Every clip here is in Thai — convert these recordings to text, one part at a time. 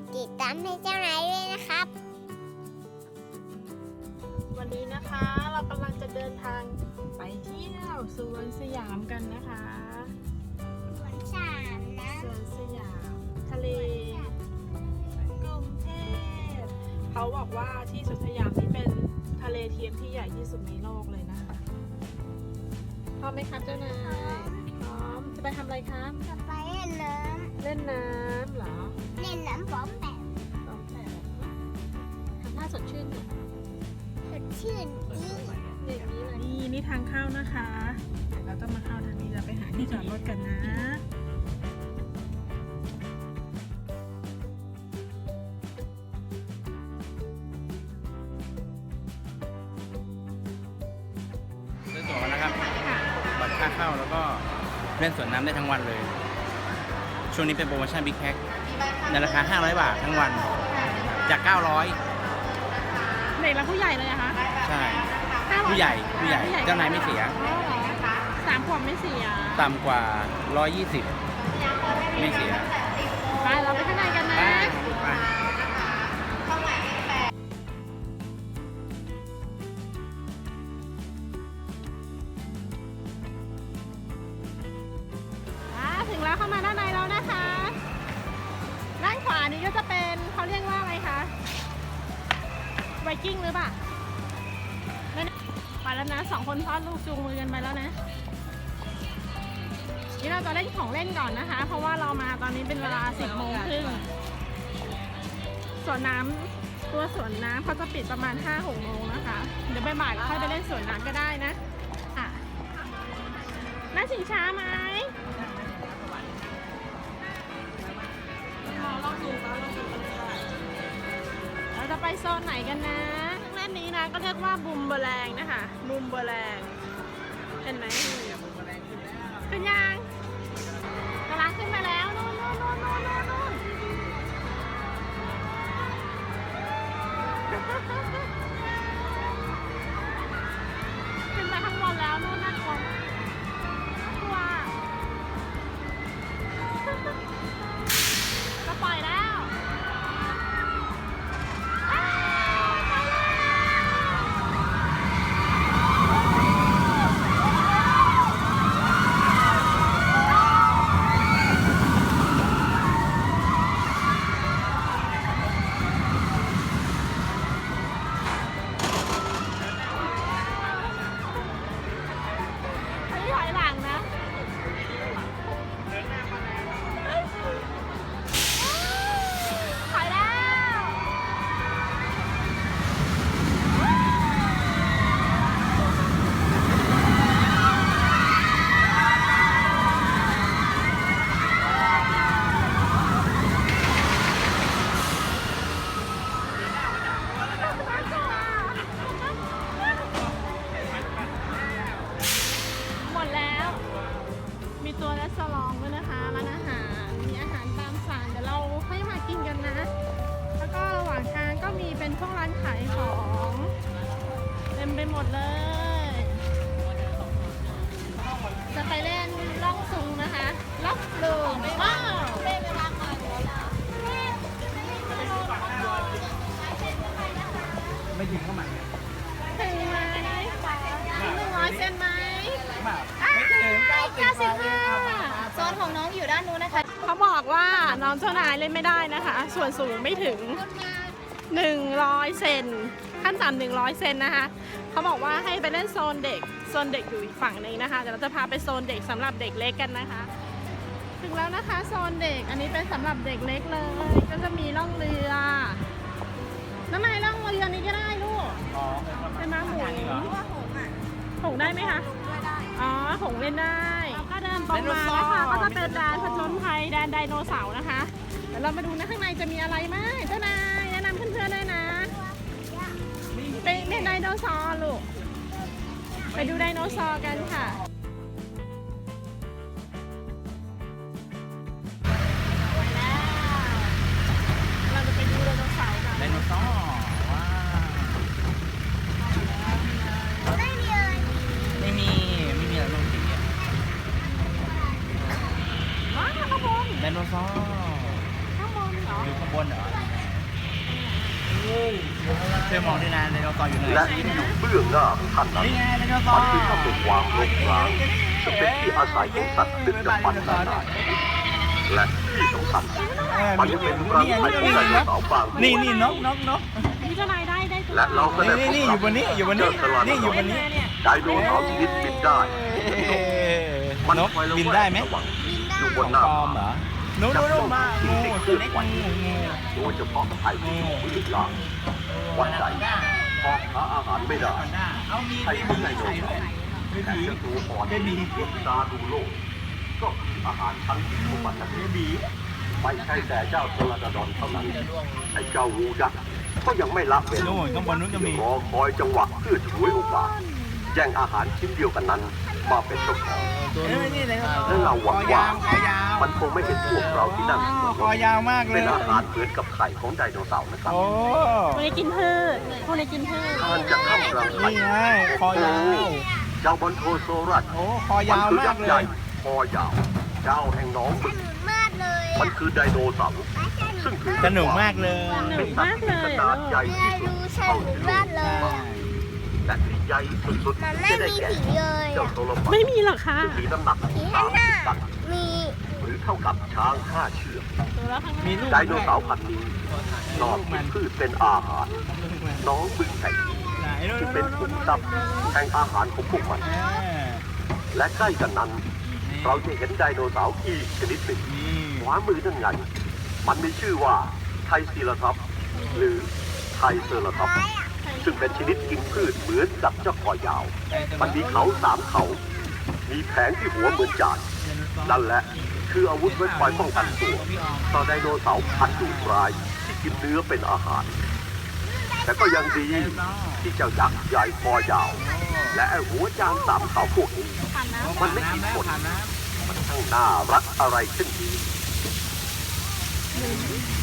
ดติดตามให้เจ้านายด้วยนะครับ วันนี้นะคะเรากำลังจะเดินทางไปเที่ยวสวนสยามกันนะคะสวนสามนะสวนสยามทะเลกรุงเทพเขาบอกว่าที่สวนสยามนี่เป็นทะเลเทียมที่ใหญ่ที่สุดในโลกเลยนะคะพร้อมไหมครับเจ้านายพร้อมจะไปทำอะไรครับจะไปเล่ นน้เล่นน้ำเหรอำเล่นน้ำบอมแบบโอเคทำท่าสดชื่นหน่อยสดชื่นนี้นี่นี่ทางเข้านะคะ เดี๋ยวเราต้องมาเข้าทางนี้เราไปหาที่จอดรถกันนะ ซื้อตั๋วกันนะครับ บัตรค่าเข้าแล้วก็เล่นสวนน้ำได้ทั้งวันเลย ช่วงนี้เป็นโปรโมชั่นบิ๊กแพ็คในราคา 500 บาททั้งวัน จาก 900 เด็กและผู้ใหญ่เลยอะคะใช่ห้าร้อยผู้ใหญ่ผู้ใหญ่เจ้านายไม่เสีย อ๋อเหรอสามขวบไม่เสียต่ำกว่า 120 ไม่เสีย ไปเราไปข้างในกันนะ ไป กิ้งหรือเปล่าไม่แน่ไปแล้วนะสองคนพ่อลูกจูงมือกันไปแล้วนะนี่เราจะเล่นของเล่นก่อนนะคะ เพราะว่าเรามาตอนนี้เป็นเวลา10โมงครึ่งสวนน้ำตัวสวนน้ำเขาจะปิดประมาณ5-6โมงนะคะ เดี๋ยวบ่ายๆเราค่อยไปเล่นสวนน้ำก็ได้นะอะน่าชิงช้าไหมเรา ราจะไปโซนไหนกันนะเครื่องเล่นนี้นะก็เรียกว่าบุมเบอแรงนะคะบุมเบอแรง เห็นไหมขึ้นยัง เจ้านายเล่นไม่ได้นะคะ ส่วนสูงไม่ถึง 100 เซนขั้นต่ำ100 เซนนะคะเขาบอกว่าให้ไปเล่นโซนเด็กโซนเด็กอยู่อีกฝั่งหนึงนะคะเดี๋ยวเราจะพาไปโซนเด็กสำหรับเด็กเล็กกันนะคะ ถึงแล้วนะคะโซนเด็กอันนี้เป็นสำหรับเด็กเล็กเลย ก็จะมีล่องเรือน้ำนายล่องเรือนี้ก็ได้ลูกอ๋อเป็นม้าหมุนเหรอหงได้ไหมคะอ๋อหงเล่นได้แล้วก็เดินตรงมานะคะก็จะเป็นแดนผจญภัยแดนไดโนเสาร์นะคะเดี๋ยวเรามาดูนะข้างในจะมีอะไรไหมเจ้านายแนะนำเพื่อนๆด้วยนะ เป็นเป็นไดโนเสาร์ลูก ไปดูไดโนเสาร์กันค่ะ หน้าของท่านนั้นมันร์คือถ้ำเป็นความลกร้างซึ่งเป็นที่อาศัยของสัตว์ดึกดำบรรพ์นานาและที่สำคัญมันยังเป็นรังไข่ของไดโนเสาร์บางตัวนี่นี่นกนกนกนี่เจ้านายได้ได้ตัวและเราก็ได้นี่พบนี่อยู่บนนี้อยู่บนนี้นี่อยู่บนนี้ไดโนเสาร์ชนิดบินได้เอ๊ะนกบินได้ไหมอยู่บนหน้าปลอมเหรอนู้นนู้นนู้นมางูตัวเล็กงูงูโดยเฉพาะไข่ที่อยู่พื้นล่างวันใด พอกหาอาหารไม่ได้เอามีไข่เบที่บีไดโนไข่ด้เสาวยร์เบแต่บีจะตัวอ่อนเบบีดวงตาดูโลก ก็คืออาหารชั้นที่ของมันนั่นเองบีไม่ใช่แต่เจ้าโทรดาดอนเท่านั้นไอ้เจ้างูยักษ์ก็ยังไม่ละเว้นนู่นข้างบนนู้นก็มีรอคอยจังหวะเพื่อฉวยโอกาสแย่งอาหารชิ้นเดียวกันนั้น มาเป็นเจ้าของเอ้ยนี่ไดโนเสาร์และเราหวังคอว่ายาวคอยาวมันคงไม่เห็นพวกเราที่นั่งอยู่บนครอถยาวมากเลเป็ยนอาหารเหมือนกับไข่ของไดโนเสาร์นะครับโอ้พวกนี้กินพืชพวกนี้กินพืชมันจะข้ามกลางไข่นี่ไงคอยาวเจ้าบอนโทโซรัส โอ้คอยาวคือมายักกษ์เลใหญ่ยคอยาว เจ้าแห่งหน้องบึกมากเลยมันคือไดโนเสาร์ซึ่งถือสนุกมากเลยสนุกมากเลยขนาดใหญ่แม่ที่สุดรู้สเท่านุกที่โลมา กกเลยแต่ที่ใหญ่สุดมันๆไม่ที่ได้มีแก่สีเลยเจ้าอะโซโลมันไม่มีหรอกค่ะซึ่งมีน้ำหนักสีสาข้างมหน้าตันมีหรือเท่ากับช้างห้าเชือกตัวแล้วข้างหน้ามีลูกไดโนเสาร์พันธุ์นี้นอกจากพืชเป็นอาหารน้องบึกแห่งนี้ไหนนู่นจึงนู่เป็นนขุมทรัพย์แห่งอาหารของพวกมันเออและใกล้กันนั้น เราจะเห็นไดโนเสาร์อีกชนิดหนึ่งนี่ขวามือนั่นไง มันมีชื่อว่าไทซีลาท็อปส์หรือไทเซอราท็อปส์ ซึ่งเป็นชนิดกินพืชเหมือนกับเจ้าคอยาว มันมีเขาสามเขา มีแผงที่หัวเหมือนจานนั่นแหละคืออาวุธไว้คอยป้องกันตัวต่อไดโนเสาร์พันธุ์ดุร้ายที่กินเนื้อเป็นอาหาร แต่ก็ยังดีที่เจ้ายักษ์ใหญ่คอยาว และไอ้หัวจานสามเขาพวกนี้ผ่านน้ำมันไม่กินคนผ่านน้มันช่างน่ารักอะไรเช่นนี้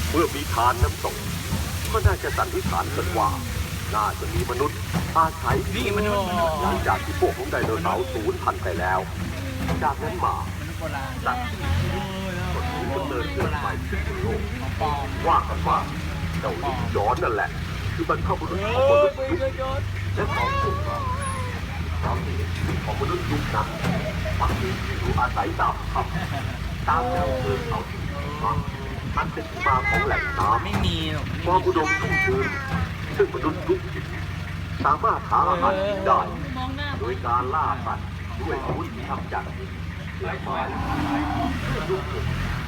เมื่อมีทานน้ำตกก็น่าจะสันนิษฐานกันว่า น่าจะมีมนุษย์อาศัยำนี่มันษย์มนุษย์หลังจากที่พวกของไดโนเสาร์สูญพันธุ์ไปแล้ว จากนั้นมามนุษย์โบราณสัตว์ก็ถือกำเนิดเกิดใหม่ขึ้นบนโลกของปลอมว่ากันว่าเจ้าลิงย้อนนั่นแหละ คือบรรพบุรุษของมนุษย์ยุคและของพวกเราเราที่เห็นชีวิตของมนุษย์ยุคนั้นบางทีอยู่อาศัยตามถ้ำตามแนวเชิงเขาที่มีมามันเป็นที่มาของแหล่งน้ำไม่มีหรอกความอุดมสมบูรณ์ ซึ่งมนุษย์ยุคหินสามารถหาอาหารกินได้มองหน้าโดยการล่าสัตว์ด้วยอาวุธที่ทำจากหินและไม้ยุคหิน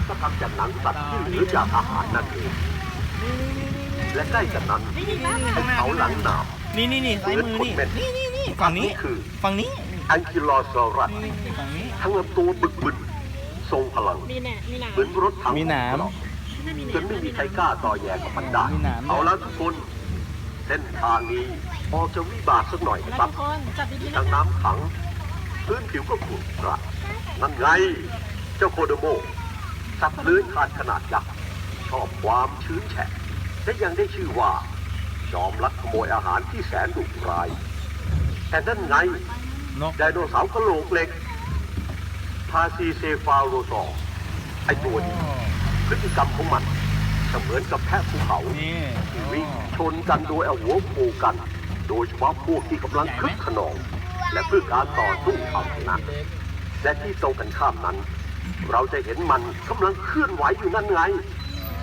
ก็ทำจากหนังสัตว์ที่เหลือจากอาหารนั่นเองและใกล้กันนั้นนี่นี่นี่ข้างหน้าเขาหลังหนามนี่นี่นี่ซ้ายมือนี่นี่นี่นี่ฝั่งนี้คือฝั่งนี้อังคิลอซอรัสนี่นี่ฝั่งนี้ทั้งลำตัวบึกบึนทรงพลังมีแหน่มีหนามเหมือนรถถังมีหนามจนไม่มีใครกล้าต่อแย่กับมันได้มีหนามเอาละทุกคนเส้นทางนี้ออกจะวิบากสักหน่อยแล้วนะครับทุกคนจับดีๆทั้นะงคะน้ำขัง พื้นผิวก็ขรุขระนั่นไง เจ้าโคโดโมสัตว์เลื้อยคลานขนาดยักษ์ชอบความชื้นแฉะและยังได้ชื่อว่า จอมลักขโมยอาหารที่แสนดุร้าย แต่นั่นไงนกไดโนเสาร์กระโหลกเหล็กพาซีเซฟาโรซอร์ไอตัวนี้พฤติกรรมของมัน จะเหมือนกับแพะภูเขานี่ที่วิ่งชนกันโดยเอาหัวโขกกัน โดยเฉพาะพวกที่กำลังคึกขนองและเพื่อการต่อสู้เอาชนะและที่ตรงกันข้ามนั้น เราจะเห็นมันกำลังเคลื่อนไหวอยู่นั่นไง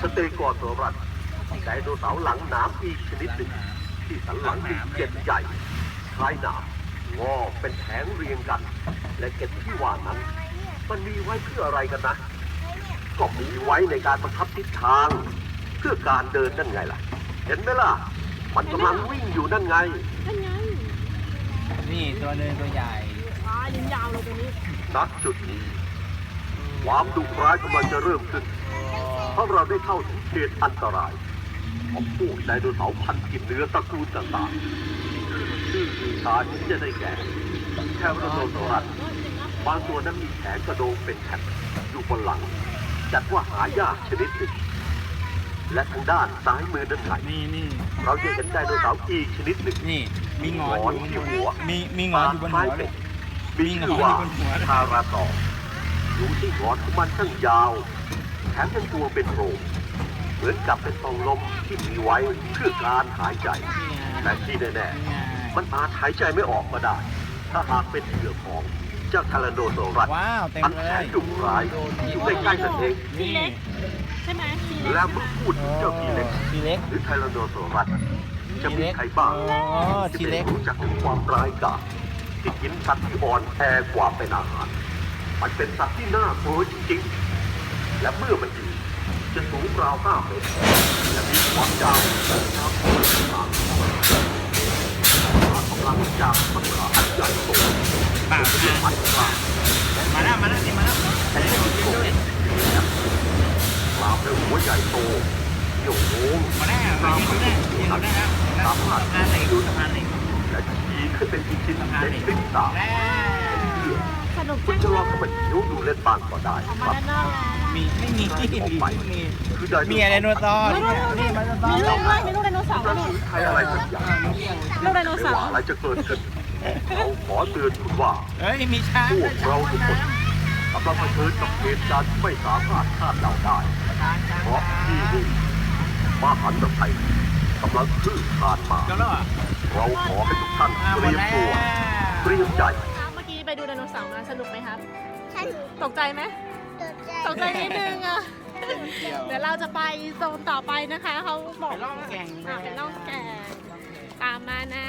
สเตโกอร์ตัวรัสไดโนเสาร์หลังหนามอีกชนิดหนึ่ง ที่สันหลังมีเกล็ดใหญ่คล้ายหนามงอเป็นแผงเรียงกัน และเกล็ดที่ว่านั้น มันมีไว้เพื่ออะไรกันนะ ก็มีไว้ในการบังคับทิศทาง เพื่อการเดินนั่นไงล่ะ เห็นไหมล่ะ มันกำลังวิ่งอยู่นั่นไง นั่นไงนี่ตัวเนินตัวใหญ่อ่าลิ้นยาวเลยตัวนี้นัดจุดนี้ความดุร้ายกำลังจะเริ่มขึ้น เพราะเราได้เข้าถึงเขตอันตราย ของพวกไดโนเสาร์พันธุ์กินเนื้อตระกูลต่างๆชื่อมีชาที่จะได้แก่แคโรโนโซรัสบางตัวนั้นมีแขนกระโดงเป็นแผ่นอยู่บนหลัง จัดว่าหายากชนิดหนึ่ง และทางด้านซ้ายมือนั่นไงนี่นี่เราจะเห็นไดโนเสาร์อีกชนิดหนึ่งนี่มีหงหอนงอนอยู่ที่บนหัวมีมีหงอนอยู่บนหัวเลยมีชื่อว่าคาราตอดูที่หงอนของมันช่างยาวแถมยังตัวเป็นโพรงเหมือนกับเป็นตองลมที่มีไว้เพื่อการหายใจแต่ที่แน่ๆมันอาจหายใจไม่ออกก็ได้ ถ้าหากเป็นเหยื่อของ เจ้าทาราโดโซรัสว้าวเต็มอันเลแสยนดุร้ายที่อยู่ใกล้ๆนั่นเองทีเล็กใช่ไหมทีเล็กและเมื่อพูดถึงเจ้าทีเล็ก ทีเล็ก หรือไทแรนโดโซรัสจะมีใครบ้างอ๋อที่ทีไม่เล็กรู้จักถึงความร้ายกาจที่กินสัตว์ที่อ่อนแอกว่าเป็นอาหาร มันเป็นสัตว์ที่น่ากลัวจริงๆ และเมื่อมันยืนจะสูงราวห้าเมตรและมีความยาวน้ำตัวมากกำลังจากมันขาอันใหญ่โต ปากมาแล้วมาแล้วนี่มาแล้วแผ่นดินโตกลามด้วยหัวใหญ่โตเยี่ยวโงงมาแล้วมายิงได้ยิงได้แล้วสะพานเหล็กดูสะพานเหล็กและชี้ขึ้นเป็นชิ้นสะๆพานในเล็กพริบตาแล้วเชื่อสนุกคุณจัจะงลองเข้ามาหิวดูเล่นบ้างก็ได้ครับมีไม่มีไม่มีไม่มีคือไดโนมีอะไรโนตอร์นี่นี่มันโนตอมีลูกด้วยมีลูกไดโนเสาร์กด้วระยสือะไรสักอย่างลูกไดโนเสาร์อะไรจะเกิดขึ้น ขอเตือนคุณว่าเฮ้ย มีช้างพวกเราทุกคนกำลังเผชิญกับเหตุการณ์ที่ไม่สามารถคาดเดาได้ช้างช้างเพราะที่นี่มหันตภัยกำลังคลื่นผ่านมาก็แล้วอะเราขอให้ทุกท่านอ่าเตหมรีดยมแล้วตัว เตรียมใจครับเมื่อกี้ไปดูไดโนเสาร์มาสนุกไหมครับ ฉันตกใจไหมตกใจตกใจนิดนึงอะ เดี๋ยวเราจะไปโซนต่อไปนะคะ เขาบอกไปล่องแก่งอะเป็นล่องแก่งตามมานะ